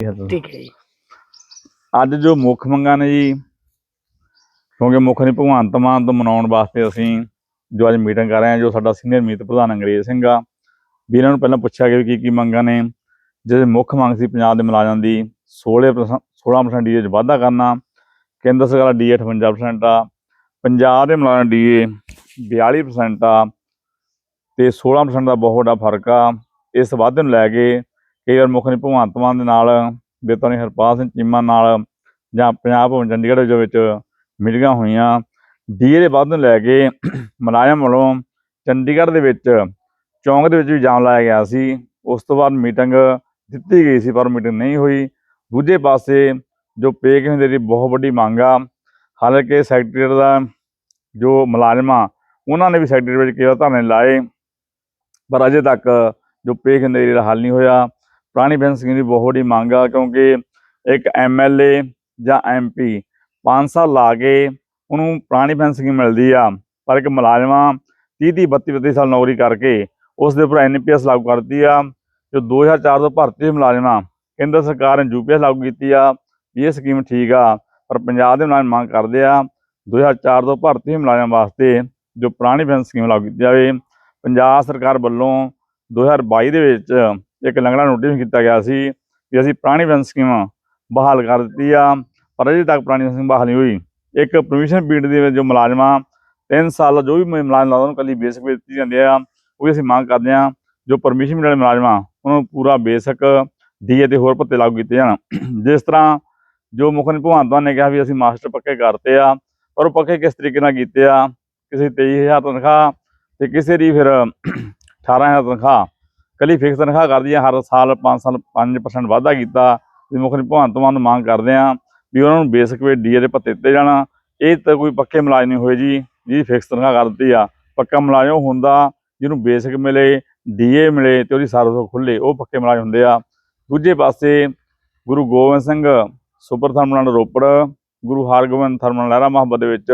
ਠੀਕ ਹੈ ਜੀ। ਅੱਜ ਜੋ ਮੁੱਖ ਮੰਗਾਂ ਨੇ ਜੀ, ਕਿਉਂਕਿ ਮੁੱਖ ਨੇ ਭਗਵੰਤ ਮਾਨ ਤੋਂ ਮਨਾਉਣ ਵਾਸਤੇ ਅਸੀਂ ਜੋ ਅੱਜ ਮੀਟਿੰਗ ਕਰ ਰਹੇ ਹਾਂ, ਜੋ ਸਾਡਾ ਸੀਨੀਅਰ ਮੀਤ ਪ੍ਰਧਾਨ ਅੰਗਰੇਜ਼ ਸਿੰਘ ਆ, ਵੀ ਇਹਨਾਂ ਨੂੰ ਪਹਿਲਾਂ ਪੁੱਛਿਆ ਗਿਆ ਵੀ ਕੀ ਕੀ ਮੰਗਾਂ ਨੇ ਜਿਹਦੇ ਮੁੱਖ ਮੰਗ ਸੀ ਪੰਜਾਬ ਦੇ ਮੁਲਾਜ਼ਮਾਂ ਦੀ 16% 16% ਡੀਏ 'ਚ ਵਾਧਾ ਕਰਨਾ, ਕੇਂਦਰ ਸਰਕਾਰ ਦਾ ਡੀਏ 58% ਆ, ਪੰਜਾਬ ਦੇ ਮੁਲਾਜ਼ਮ ਡੀਏ 42% ਆ, ਤੇ 16% ਦਾ ਬਹੁਤ ਵੱਡਾ ਫ਼ਰਕ ਆ, ਇਸ ਵਾਧੇ ਨੂੰ ਲੈ ਕੇ ਕਈ ਵਾਰ ਮੁੱਖ ਨੇ ਭਗਵੰਤ ਮਾਨ ਦੇ ਨਾਲ, ਬੇਤਾਨੀ ਹਰਪਾਲ ਸਿੰਘ ਚੀਮਾ ਨਾਲ ਜਾਂ ਪੰਜਾਬ ਭਵਨ ਚੰਡੀਗੜ੍ਹ ਦੇ ਵਿੱਚ ਮੀਟਿੰਗਾਂ ਹੋਈਆਂ। ਡੀਏ ਦੇ ਵਾਧੇ ਨੂੰ ਲੈ ਕੇ ਮੁਲਾਜ਼ਮ ਵੱਲੋਂ ਚੰਡੀਗੜ੍ਹ ਦੇ ਵਿੱਚ ਚੌਂਕ ਦੇ ਵਿੱਚ ਵੀ ਜਾਮ ਲਾਇਆ ਗਿਆ ਸੀ। ਉਸ ਤੋਂ ਬਾਅਦ ਮੀਟਿੰਗ ਦਿੱਤੀ ਗਈ ਸੀ, ਪਰ ਮੀਟਿੰਗ ਨਹੀਂ ਹੋਈ। ਦੂਜੇ ਪਾਸੇ ਜੋ ਪੇ ਕਿਵੇਂ ਦੀ ਬਹੁਤ ਵੱਡੀ ਮੰਗ ਆ। ਹਾਲਾਂਕਿ ਸੈਕਟਰੀਏਟ ਦਾ ਜੋ ਮੁਲਾਜ਼ਮਾਂ ਉਹਨਾਂ ਨੇ ਵੀ ਸੈਕਟਰੀ ਵਿੱਚ ਕਈ ਵਾਰ ਧਰਨੇ ਲਾਏ। ਪਰ ਅਜੇ ਤੱਕ ਜੋ ਪੇ ਕਿਵੇਂ ਦਾ ਹੱਲ ਨਹੀਂ ਹੋਇਆ। ਪੁਰਾਣੀ ਪੈਨਸ਼ਨ ਸਕੀਮ ਦੀ ਬਹੁਤ ਵੱਡੀ ਮੰਗ ਆ, ਕਿਉਂਕਿ ਇੱਕ ਐਮਐਲਏ ਜਾਂ ਐਮਪੀ 5 ਸਾਲ ਲਾ ਕੇ ਉਹਨੂੰ ਪੁਰਾਣੀ ਪੈਨਸ਼ਨ ਸਕੀਮ ਮਿਲਦੀ ਆ, ਪਰ ਇੱਕ ਮੁਲਾਜ਼ਮਾਂ 30 30 32 32 ਸਾਲ ਨੌਕਰੀ ਕਰਕੇ ਉਸ ਦੇ ਉੱਪਰ ਐਨਪੀਐਸ ਲਾਗੂ ਕਰਦੀ ਆ, ਜੋ 2004 ਤੋਂ ਭਰਤੀ ਹੋਏ ਮੁਲਾਜ਼ਮਾਂ ਕੇਂਦਰ ਸਰਕਾਰ ਨੇ ਯੂਪੀਐਸ ਲਾਗੂ ਕੀਤੀ ਆ, ਵੀ ਇਹ ਸਕੀਮ ਠੀਕ ਆ, ਪਰ ਪੰਜਾਬ ਦੇ ਮੁਲਾਜ਼ਮ ਮੰਗ ਕਰਦੇ ਆ 2004 ਤੋਂ ਭਰਤੀ ਹੋਏ ਮੁਲਾਜ਼ਮਾਂ ਵਾਸਤੇ ਜੋ ਪੁਰਾਣੀ ਪੈਨਸ਼ਨ ਸਕੀਮ ਲਾਗੂ ਕੀਤੀ ਜਾਵੇ, ਪੰਜਾਬ ਸਰਕਾਰ ਵੱਲੋਂ 2022 ਦੇ ਵਿੱਚ ਇੱਕ ਲੰਗੜਾ ਨੋਟਿਸ ਕੀਤਾ ਗਿਆ ਸੀ ਵੀ ਅਸੀਂ ਪੁਰਾਣੀ ਪੈਨਸ਼ਨ ਸਕੀਮ ਬਹਾਲ ਕਰ ਦਿੱਤੀ ਆ, ਪਰ ਅਜੇ ਤੱਕ ਪੁਰਾਣੀ ਪੈਨਸ਼ਨ ਬਹਾਲ ਨਹੀਂ ਹੋਈ। ਇੱਕ ਪਰਮਿਸ਼ਨ ਪੀਰੀਅਡ ਦੇ ਵਿੱਚ ਜੋ ਮੁਲਾਜ਼ਮਾਂ 3 ਸਾਲ ਦਾ ਜੋ ਵੀ ਮੁਲਾਜ਼ਮ ਲੱਗਦਾ ਉਹਨੂੰ ਕੱਲੀ ਬੇਸਿਕ ਵੇ ਦਿੱਤੀ ਜਾਂਦੀ ਆ, ਉਹ ਵੀ ਅਸੀਂ ਮੰਗ ਕਰਦੇ ਆ, ਜੋ ਪਰਮਿਸ਼ਨ ਪੀਰੀਅਡ ਵਾਲੇ ਮੁਲਾਜ਼ਮਾਂ, ਉਹਨੂੰ ਪੂਰਾ ਬੇਸਿਕ ਡੀਏ ਤੇ ਹੋਰ ਭੱਤੇ ਲਾਗੂ ਕੀਤੇ ਜਾਣ। ਜਿਸ ਤਰ੍ਹਾਂ ਜੋ ਮੁੱਖ ਨੇ ਭਗਵੰਤ ਮਾਨ ਨੇ ਕਿਹਾ ਵੀ ਅਸੀਂ ਮਾਸਟਰ ਪੱਕੇ ਕਰਤੇ ਆ, ਪਰ ਉਹ ਪੱਕੇ ਕਿਸ ਤਰੀਕੇ ਨਾਲ ਕੀਤੇ ਆ? ਕਿਸੇ 23000 ਤਨਖਾਹ ਤੇ ਕਿਸੇ ਦੀ ਫਿਰ 18000 ਤਨਖਾਹ। ਕੱਲੀ ਫਿਕਸ ਤਨਖਾਹ ਕਰਦੀ ਆ, ਹਰ ਸਾਲ 5 ਸਾਲ 5% ਵਾਧਾ ਕੀਤਾ। ਵੀ ਮੁੱਖ ਭਗਵੰਤ ਮਾਨ ਨੂੰ ਮੰਗ ਕਰਦੇ ਆ ਵੀ ਉਹਨਾਂ ਨੂੰ ਬੇਸਿਕ ਵੇ ਡੀਏ ਦੇ ਭੱਤੇ ਦਿੱਤੇ ਜਾਣਾ। ਇਹ ਤਾਂ ਕੋਈ ਪੱਕੇ ਮੁਲਾਜ਼ਮ ਨਹੀਂ ਹੋਏ ਜੀ, ਜਿਹਦੀ ਫਿਕਸ ਤਨਖਾਹ ਕਰ ਦਿੱਤੀ ਆ। ਪੱਕਾ ਮੁਲਾਜ਼ਮ ਉਹ ਹੁੰਦਾ ਜਿਹਨੂੰ ਬੇਸਿਕ ਮਿਲੇ ਡੀਏ ਮਿਲੇ ਤੇ ਉਹਦੀ ਸਰਵਿਸ ਖੁੱਲੇ, ਉਹ ਪੱਕੇ ਮੁਲਾਜ਼ਮ ਹੁੰਦੇ ਆ। ਦੂਜੇ ਪਾਸੇ Guru Gobind Singh, super thermal Ropar, Guru Hargobind thermal Lehra Mohabbat ਦੇ ਵਿੱਚ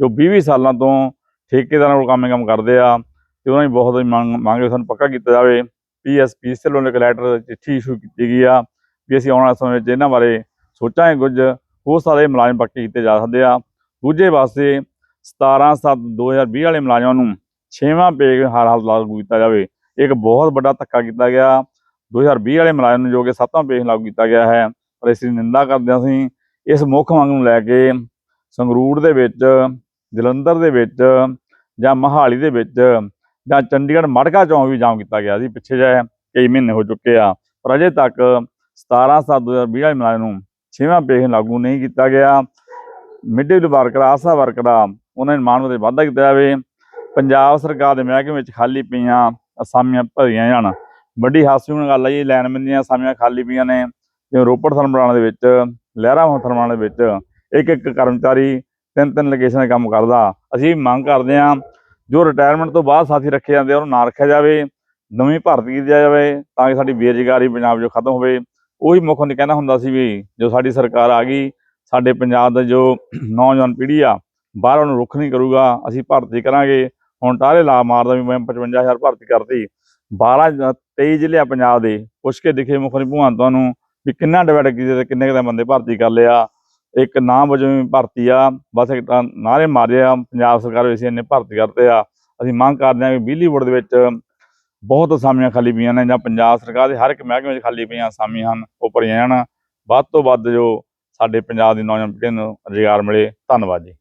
ਜੋ 20 ਸਾਲਾਂ ਤੋਂ ਠੇਕੇਦਾਰਾਂ ਕੋਲ ਕੰਮ ਕੰਮ ਕਰਦੇ ਆ ਤੇ ਉਹਨਾਂ ਦੀ ਬਹੁਤ ਮੰਗ ਮੰਗ ਸਾਨੂੰ ਪੱਕਾ ਕੀਤਾ ਜਾਵੇ। ਪੀਐਸਪੀਸੀ ਵੱਲੋਂ ਇੱਕ ਲੈਟਰ ਚਿੱਠੀ ਇਸ਼ੂ ਕੀਤੀ ਗਈ ਆ, ਵੀ ਅਸੀਂ ਆਉਣ ਵਾਲੇ ਸਮੇਂ ਵਿੱਚ ਇਹਨਾਂ ਬਾਰੇ ਸੋਚਾਂਗੇ ਕੁਝ, ਹੋ ਸਾਰੇ ਮੁਲਾਜ਼ਮ ਪੱਕੇ ਕੀਤੇ ਜਾ ਸਕਦੇ ਆ। ਦੂਜੇ ਪਾਸੇ 17 7 2020 ਵਾਲੇ ਮੁਲਾਜ਼ਮਾਂ ਨੂੰ ਛੇਵਾਂ ਪੇ ਹਰ ਹਾਲ ਲਾਗੂ ਕੀਤਾ ਜਾਵੇ। ਇੱਕ ਬਹੁਤ ਵੱਡਾ ਧੱਕਾ ਕੀਤਾ ਗਿਆ। 2020 ਵਾਲੇ ਮੁਲਾਜ਼ਮ ਨੂੰ ਜੋ ਕਿ ਸੱਤਵਾਂ ਪੇ ਲਾਗੂ ਕੀਤਾ ਗਿਆ ਹੈ, ਪਰ ਇਸ ਦੀ ਨਿੰਦਾ ਕਰਦੇ ਹਾਂ ਅਸੀਂ। ਇਸ ਮੁੱਖ ਮੰਗ ਨੂੰ ਲੈ ਕੇ ਸੰਗਰੂਰ ਦੇ ਵਿੱਚ, ਜਲੰਧਰ ਦੇ ਵਿੱਚ ਜਾਂ ਮਹਾਲੀ ਦੇ ਵਿੱਚ ਜਾਂ ਚੰਡੀਗੜ੍ਹ ਮੜਕਾ ਚੌਂਕ ਵੀ ਜਾਮ ਕੀਤਾ ਗਿਆ ਸੀ, ਪਿੱਛੇ ਜੇ ਕਈ ਮਹੀਨੇ ਹੋ ਚੁੱਕੇ ਆ। ਪਰ ਅਜੇ ਤੱਕ 17 7 2020 ਵਾਲੇ ਮੁਲਾਜ਼ਮ ਨੂੰ ਛੇਵਾਂ ਪੇਸ਼ ਲਾਗੂ ਨਹੀਂ ਕੀਤਾ ਗਿਆ। Mid day worker, ASHA worker ਆ ਉਹਨਾਂ ਦੇ ਮਾਣ ਦੇ ਵਾਧਾ ਕੀਤਾ ਜਾਵੇ। ਪੰਜਾਬ ਸਰਕਾਰ ਦੇ ਮਹਿਕਮੇ ਵਿੱਚ ਖਾਲੀ ਪਈਆਂ ਅਸਾਮੀਆਂ ਭਰੀਆਂ ਜਾਣ। ਵੱਡੀ ਹਾਸੀ ਗੱਲ ਹੈ ਜੀ ਲਾਈਨਮੈਨ ਦੀਆਂ ਅਸਾਮੀਆਂ ਖਾਲੀ ਪਈਆਂ ਨੇ। ਜਿਵੇਂ ਰੋਪੜ ਥਰਮਲਾਂ ਦੇ ਵਿੱਚ, ਲਹਿਰਾ ਥਰਮਲਾਂ ਦੇ ਵਿੱਚ ਇੱਕ ਇੱਕ ਕਰਮਚਾਰੀ ਤਿੰਨ ਤਿੰਨ ਲੋਕੇਸ਼ਨ ਕੰਮ ਕਰਦਾ। ਅਸੀਂ ਮੰਗ ਕਰਦੇ ਹਾਂ ਜੋ ਰਿਟਾਇਰਮੈਂਟ ਤੋਂ ਬਾਅਦ ਸਾਥੀ ਰੱਖੇ ਜਾਂਦੇ ਆ, ਉਹਨੂੰ ਨਾ ਰੱਖਿਆ ਜਾਵੇ ਨਵੀਂ ਭਰਤੀ ਕੀਤੀ ਜਾਵੇ ਤਾਂ ਕਿ ਸਾਡੀ ਬੇਰੁਜ਼ਗਾਰੀ ਪੰਜਾਬ 'ਚੋਂ ਖਤਮ ਹੋਵੇ। ਉਹੀ ਮੁੱਖ ਨੇ ਕਹਿੰਦਾ ਹੁੰਦਾ ਸੀ ਵੀ ਜੋ ਸਾਡੀ ਸਰਕਾਰ ਆ ਗਈ ਸਾਡੇ ਪੰਜਾਬ ਦਾ ਜੋ ਨੌਜਵਾਨ ਪੀੜ੍ਹੀ ਆ ਬਾਹਰੋਂ ਨੂੰ ਰੁੱਖ ਨਹੀਂ ਕਰੂਗਾ ਅਸੀਂ ਭਰਤੀ ਕਰਾਂਗੇ। ਹੁਣ ਟਾਰੇ ਲਾ ਮਾਰਦਾ ਵੀ ਮੈਂ 55000 ਭਰਤੀ ਕਰਤੀ। 12 ਜ- 23 ਜ਼ਿਲ੍ਹੇ ਆ ਪੰਜਾਬ ਦੇ ਪੁੱਛ ਕੇ ਦਿਖੇ ਮੁੱਖ ਨੇ ਭਗਵੰਤਾਂ ਨੂੰ ਵੀ ਕਿੰਨਾ ਡਿਵਾਈਡ ਕੀਤੇ ਤੇ ਕਿੰਨੇ ਕੁ ਬੰਦੇ ਭਰਤੀ ਕਰ ਲਿਆ ਇੱਕ ਨਾਮ ਵਜੋਂ ਵੀ ਭਰਤੀ ਆ। ਬਸ ਇੱਕ ਤਾਂ ਨਾਰੇ ਮਾਰੇ ਆ। ਪੰਜਾਬ ਸਰਕਾਰ ਵਿੱਚ ਇੰਨੇ ਭਰਤੀ ਕਰਤੇ ਆ। ਅਸੀਂ ਮੰਗ ਕਰਦੇ ਹਾਂ ਕਿ ਬਿਜਲੀ ਬੋਰਡ ਦੇ ਵਿੱਚ ਬਹੁਤ ਅਸਾਮੀਆਂ ਖਾਲੀ ਪਈਆਂ ਨੇ ਜਾਂ ਪੰਜਾਬ ਸਰਕਾਰ ਦੇ ਹਰ ਇੱਕ ਮਹਿਕਮੇ ਵਿੱਚ ਖਾਲੀ ਪਈਆਂ ਅਸਾਮੀਆਂ ਹਨ, ਉਹ ਭਰੀਆਂ ਜਾਣ। ਵੱਧ ਤੋਂ ਵੱਧ ਜੋ ਸਾਡੇ ਪੰਜਾਬ ਦੀ ਨੌਜਵਾਨ ਪੀੜ੍ਹੀ ਨੂੰ ਰੁਜ਼ਗਾਰ ਮਿਲੇ। ਧੰਨਵਾਦ ਜੀ।